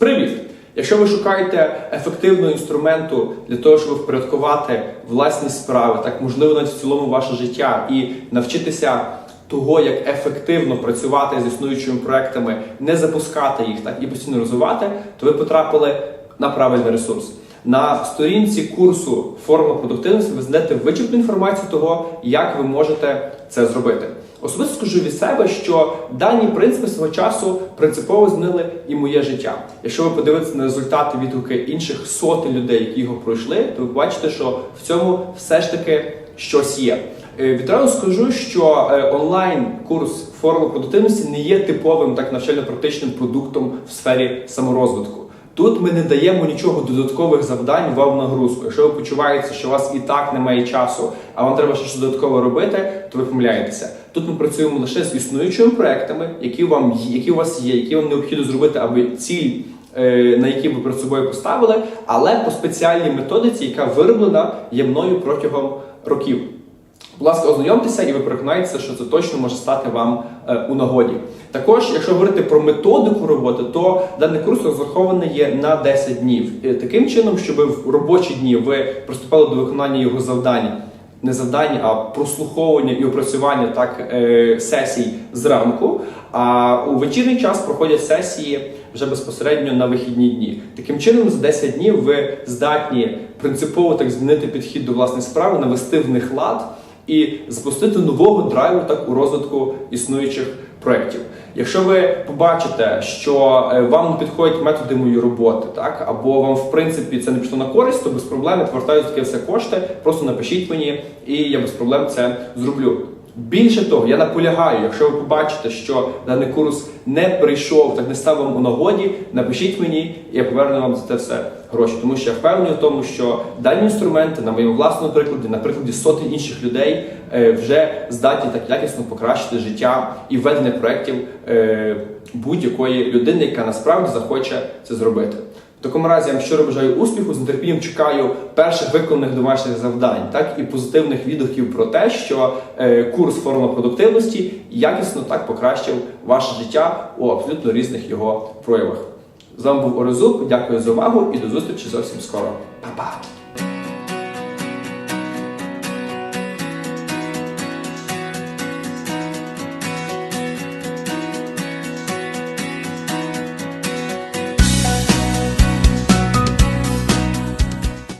Привіт! Якщо ви шукаєте ефективного інструменту для того, щоб впорядкувати власні справи, так можливо навіть в цілому ваше життя і навчитися того, як ефективно працювати з існуючими проектами, не запускати їх так і постійно розвивати, то ви потрапили на правильний ресурс. На сторінці курсу форма продуктивності ви знайдете вичерпну інформацію того, як ви можете це зробити. Особисто скажу від себе, що дані принципи свого часу принципово змінили і моє життя. Якщо ви подивитеся на результати відгуки інших сотень людей, які його пройшли, то ви бачите, що в цьому все ж таки щось є. Е, Відразу скажу, що е, онлайн-курс форми продуктивності не є типовим так навчально-практичним продуктом в сфері саморозвитку. Тут ми не даємо нічого додаткових завдань вам нагрузку. Якщо ви почуваєте, що у вас і так немає часу, а вам треба щось додатково робити, то ви помиляєтеся. Тут ми працюємо лише з існуючими проектами, які вам які у вас є, які вам необхідно зробити, аби ціль. е, На які ви перед собою поставили, але по спеціальній методиці, яка вироблена є мною протягом років. Будь ласка, ознайомтеся, і ви переконаєтеся, що це точно може стати вам е, у нагоді. Також, якщо говорити про методику роботи, то даний курс розрахований є на 10 днів. Таким чином, щоб в робочі дні ви приступали до виконання його завдань. Не завдання, а прослуховування і опрацювання так е, сесій зранку. А у вечірній час проходять сесії вже безпосередньо на вихідні дні. Таким чином, за 10 днів ви здатні принципово так змінити підхід до власної справи, навести в них лад і запустити нового драйву так у розвитку існуючих проєктів. Якщо ви побачите, що е, вам не підходять методи моєї роботи, так або вам в принципі це не пішло на користь, то без проблем відвертаю таке все кошти. Просто напишіть мені, і я без проблем це зроблю. Більше того, я наполягаю, якщо ви побачите, що даний курс не прийшов, так не став вам у нагоді, напишіть мені, і я поверну вам за це все гроші. Тому що я впевнений в тому, що дані інструменти на моєму власному прикладі, на прикладі сотень інших людей, е, вже здатні так якісно покращити життя і ведення проєктів е, будь-якої людини, яка насправді захоче це зробити. В такому разі я вам щиро бажаю успіху, з нетерпінням чекаю перших виконаних домашніх завдань, так і позитивних відгуків про те, що е, курс форма продуктивності якісно так покращив ваше життя у абсолютно різних його проявах. З вами був Орезуб, дякую за увагу і до зустрічі зовсім скоро. Па-па!